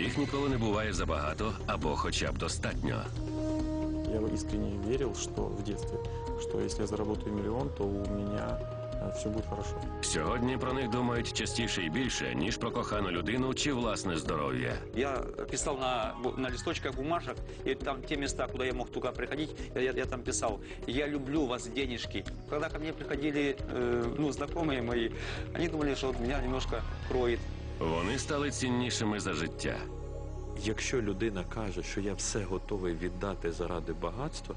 Їх ніколи не буває забагато або хоча б достатньо. Я искренне верил, что в детстве, что если я заработаю миллион, то у меня все будет хорошо. Сьогодні про них думають частіше і більше, ніж про кохану людину чи власне здоров'я. Я писал на, бу- на листочках бумажек, и там те места, куда я мог только приходить, я, я- я там писал, я люблю вас, денежки. Когда ко мне приходили э, ну, знакомые мои, они думали, что вот меня немножко кроет. Вони стали ціннішими за життя. Якщо людина каже, що я все готовий віддати заради багатства,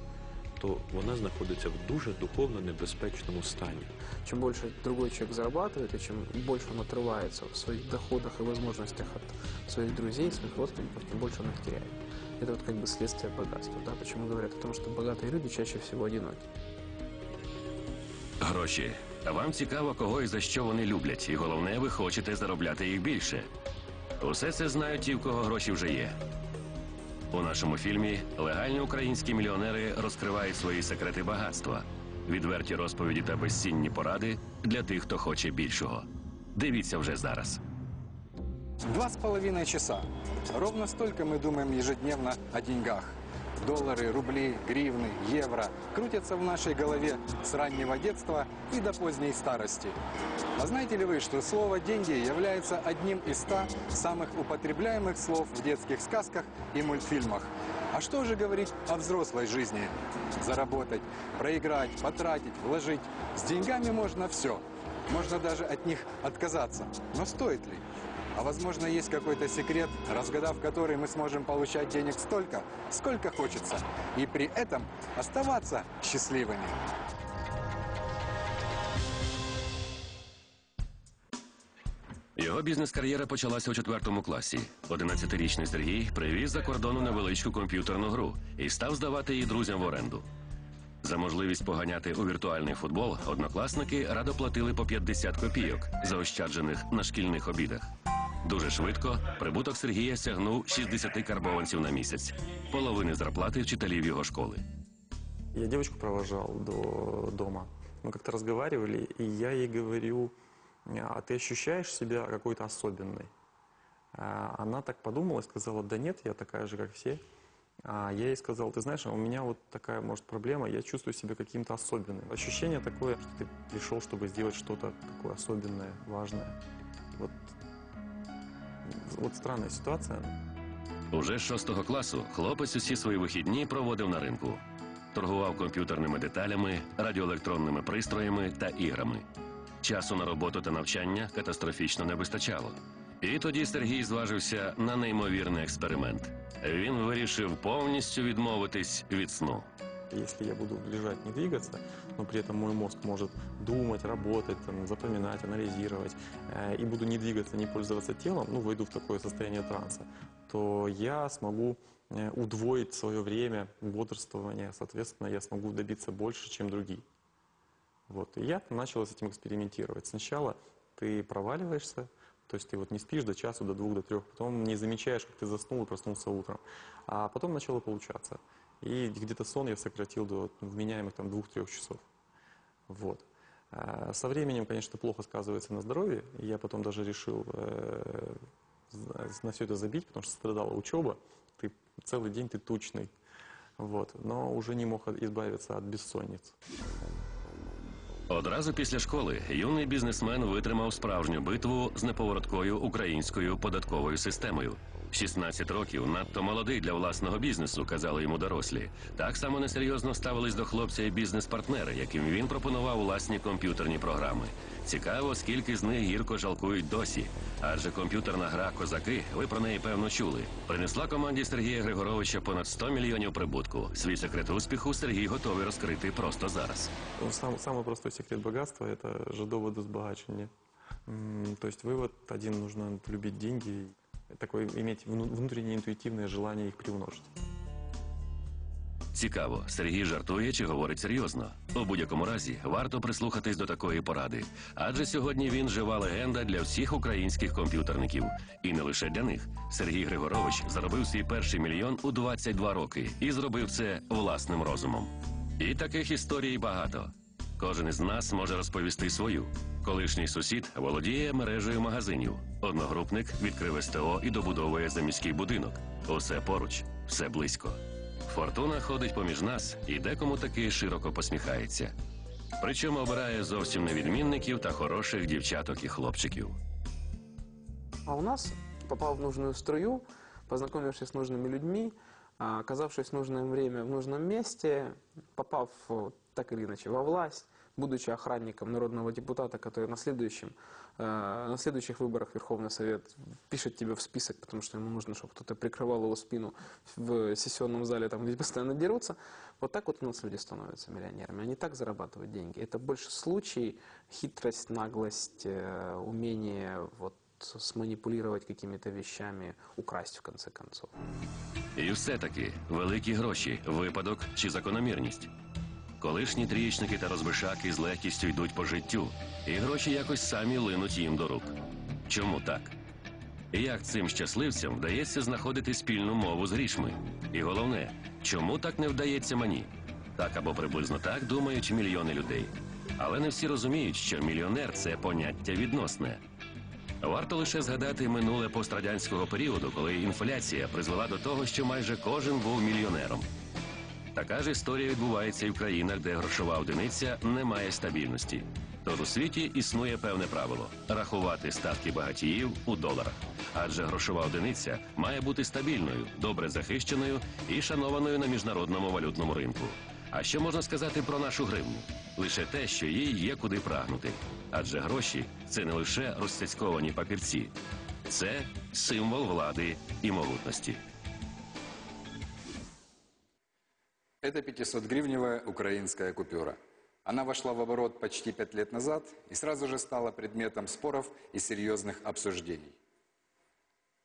то вона знаходиться в дуже духовно небезпечному стані. Чем больше другой человек зарабатывает, и чем больше он отрывается в своих доходах и возможностях от своих друзей, своих родственников, тем больше он их теряет. Это вот как бы следствие богатства. Да? Почему говорят о том, что богатые люди чаще всего одиноки. Гроші. вам цікаво, кого і за що вони люблять, і головне, ви хочете заробляти їх більше. Усе це знають ті, в кого гроші вже є. У нашому фільмі легальні українські мільйонери розкривають свої секрети багатства, відверті розповіді та безцінні поради для тих, хто хоче більшого. Дивіться вже зараз. Два с половиной часа. Ровно столько мы думаем ежедневно о деньгах. Доллары, рубли, гривны, евро крутятся в нашей голове с раннего детства и до поздней старости. А знаете ли вы, что слово «деньги» является одним из ста самых употребляемых слов в детских сказках и мультфильмах? А что же говорить о взрослой жизни? Заработать, проиграть, потратить, вложить. С деньгами можно все. Можно даже от них отказаться. Но стоит ли? А возможно, есть какой-то секрет, разгадав который мы сможем получать денег столько, сколько хочется, и при этом оставаться счастливыми. Його бізнес-кар'єра почалася у четвертому класі. 11-річний Сергій привіз за кордону невеличку комп'ютерну гру і став здавати її друзям в оренду. За можливість поганяти у віртуальний футбол однокласники радо платили по 50 копійок, заощаджених на шкільних обідах. Дуже швидко прибуток Сергія сягнув 60 карбованців на місяць, половини зарплати вчителів його школи. Я девочку провожал до дома. Мы как-то разговаривали, и я ей говорю, а ты ощущаешь себя какой-то особенной? А Она так подумала и сказала, да нет, я такая же, как все. А я ей сказал, ты знаешь, а у меня вот такая, может, проблема, я чувствую себя каким-то особенным. Ощущение такое, что ты пришел, чтобы сделать что-то такое особенное, важное. Вот, вот странная ситуация. Уже з шостого класу хлопець усі свої вихідні проводив на ринку. Торгував комп'ютерними деталями, радіоелектронними пристроями та іграми. Часу на роботу та навчання катастрофічно не вистачало. І тоді Сергій зважився на неймовірний експеримент. Він вирішив повністю відмовитись від сну. Если я буду лежать, не двигаться, но при этом мой мозг может думать, работать, там, запоминать, анализировать, э, и буду не двигаться, не пользоваться телом, ну, войду в такое состояние транса, то я смогу э, удвоить свое время бодрствования, соответственно, я смогу добиться больше, чем другие. Вот. И я начал с этим экспериментировать. Сначала ты проваливаешься, то есть ты вот не спишь до часу, до двух, до трех, потом не замечаешь, как ты заснул и проснулся утром. А потом начало получаться. И где-то сон я сократил до вменяемых там двух-трех часов. Вот. А Со временем, конечно, плохо сказывается на здоровье. И я потом даже решил э, з- на все это забить, потому что страдала учеба. Ты целый день ты тучный. Вот. Но уже не мог от- избавиться от бессонниц. Одразу після школи юний бізнесмен витримав справжню битву з неповороткою українською податковою системою. 16 років надто молодий для власного бізнесу, казали йому дорослі. Так само несерйозно ставились до хлопця і бізнес-партнери, яким він пропонував власні комп'ютерні програми. Цікаво, скільки з них гірко жалкують досі. Адже комп'ютерна гра Козаки, ви про неї певно чули, принесла команді Сергія Григоровича понад 100 мільйонів прибутку. Свій секрет успіху Сергій готовий розкрити просто зараз. Ну, Сам, самый простой секрет богатства – это же доводы сбагачивания. М, То есть вывод один – нужно любить деньги, такое иметь вну- внутреннее интуитивное желание их приумножить. Цікаво, Сергій жартує чи говорить серйозно. У будь-якому разі варто прислухатись до такої поради, адже сьогодні він жива легенда для всіх українських комп'ютерників. І не лише для них. Сергій Григорович заробив свій перший мільйон у 22 роки і зробив це власним розумом. І таких історій багато. Кожен із нас може розповісти свою. Колишній сусід володіє мережею магазинів. Одногрупник відкрив СТО і добудовує заміський будинок. Усе поруч, все близько. Фортуна ходить поміж нас і декому таки широко посміхається. Причому обирає зовсім не відмінників та хороших дівчаток і хлопчиків. А у нас попал в нужную струю, познакомившись с нужными людьми, оказавшись в нужное время в нужном месте, попав э, так или иначе во власть, будучи охранником народного депутата, который на, следующем, э, на следующих выборах Верховный Совет пишет тебя в список, потому что ему нужно, чтобы кто-то прикрывал его спину в сессионном зале, там, где постоянно дерутся. Вот так вот у нас люди становятся миллионерами. Они так зарабатывают деньги. Это больше случай, хитрость, наглость, э, умение вот сманипулировать какими-то вещами, украсть в конце концов. І все-таки великі гроші, випадок чи закономірність. Колишні трієчники та розбишаки з легкістю йдуть по життю, і гроші якось самі линуть їм до рук. Чому так? Як цим щасливцям вдається знаходити спільну мову з грішми? І головне, чому так не вдається мені? Так або приблизно так думають мільйони людей. Але не всі розуміють, що мільйонер це поняття відносне. Варто лише згадати минуле пострадянського періоду, коли інфляція призвела до того, що майже кожен був мільйонером. Така ж історія відбувається і в країнах, де грошова одиниця не має стабільності. Тож у світі існує певне правило рахувати статки багатіїв у доларах. Адже грошова одиниця має бути стабільною, добре захищеною і шанованою на міжнародному валютному ринку. А що можна сказати про нашу гривню? Лише те, що їй є куди прагнути. Адже гроші це не лише розцяцьковані папірці, це символ влади і могутності. Это 500-гривневая украинская купюра. Она вошла в оборот почти пять лет назад и сразу же стала предметом споров и серьезных обсуждений.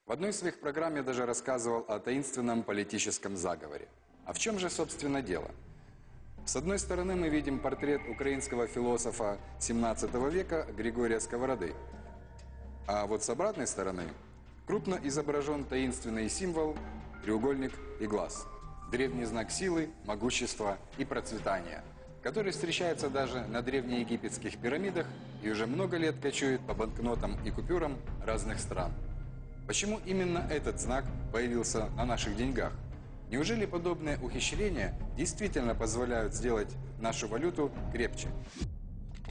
В одной из своих программ я даже рассказывал о таинственном политическом заговоре. А в чем же, собственно, дело? С одной стороны, мы видим портрет украинского философа 17 века Григория Сковороды. А вот с обратной стороны крупно изображен таинственный символ треугольник и глаз Древний знак силы, могущества и процветания, который встречается даже на древнеегипетских пирамидах и уже много лет кочует по банкнотам и купюрам разных стран. Почему именно этот знак появился на наших деньгах? Неужели подобные ухищрения действительно позволяют сделать нашу валюту крепче?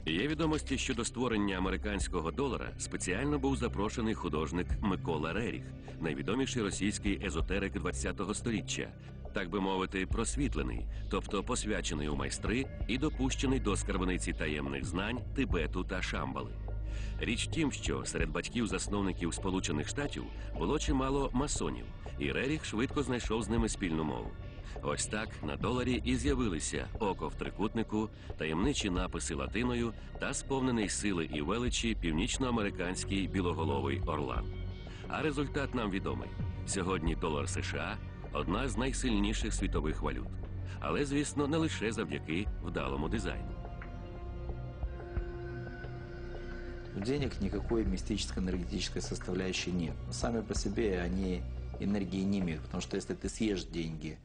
Є відомості щодо створення американського долара спеціально був запрошений художник Микола Реріх, найвідоміший російський езотерик ХХ століття, так би мовити, просвітлений, тобто посвячений у майстри і допущений до скарбниці таємних знань Тибету та Шамбали. Річ тім, що серед батьків-засновників Сполучених Штатів було чимало масонів, і Реріх швидко знайшов з ними спільну мову. Ось так на доларі і з'явилися око в трикутнику, таємничі написи латиною та сповнений сили і величі північноамериканський білоголовий орлан. А результат нам відомий. Сьогодні долар США одна з найсильніших світових валют. Але, звісно, не лише завдяки вдалому дизайну. У денег никакой мистической энергетической составляющей нет. Сами по себе они энергии не имеют, потому что если ты съешь деньги,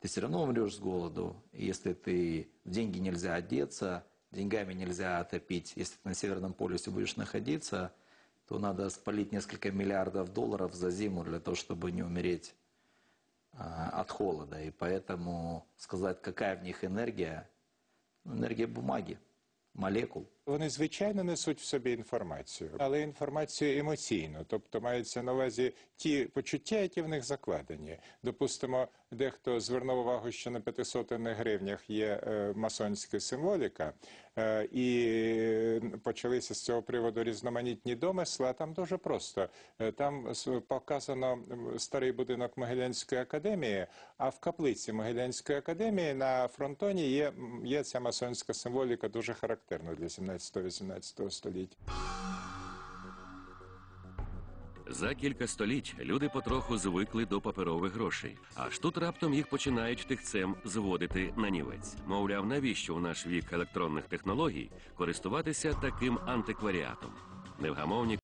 ты все равно умрешь с голоду. И Если ты в деньги нельзя одеться, деньгами нельзя отопить, если ты на Северном полюсе будешь находиться, то надо спалить несколько миллиардов долларов за зиму для того, чтобы не умереть а, от холода. И поэтому сказать, какая в них энергия, ну, энергия бумаги, молекул. вони звичайно несуть в собі інформацію, але інформацію емоційну, тобто мається на увазі ті почуття, які в них закладені. Допустимо, дехто звернув увагу, що на п'ятисотенних гривнях є е, масонська символіка, е, і почалися з цього приводу різноманітні домисли. А там дуже просто. Е, Там показано старий будинок Могилянської академії, а в каплиці Могилянської академії на фронтоні є, є ця масонська символіка дуже характерна для 17-18 століття. За кілька століть люди потроху звикли до паперових грошей. Аж тут раптом їх починають тихцем зводити на нівець. Мовляв, навіщо в наш вік електронних технологій користуватися таким антикваріатом? Невгамовні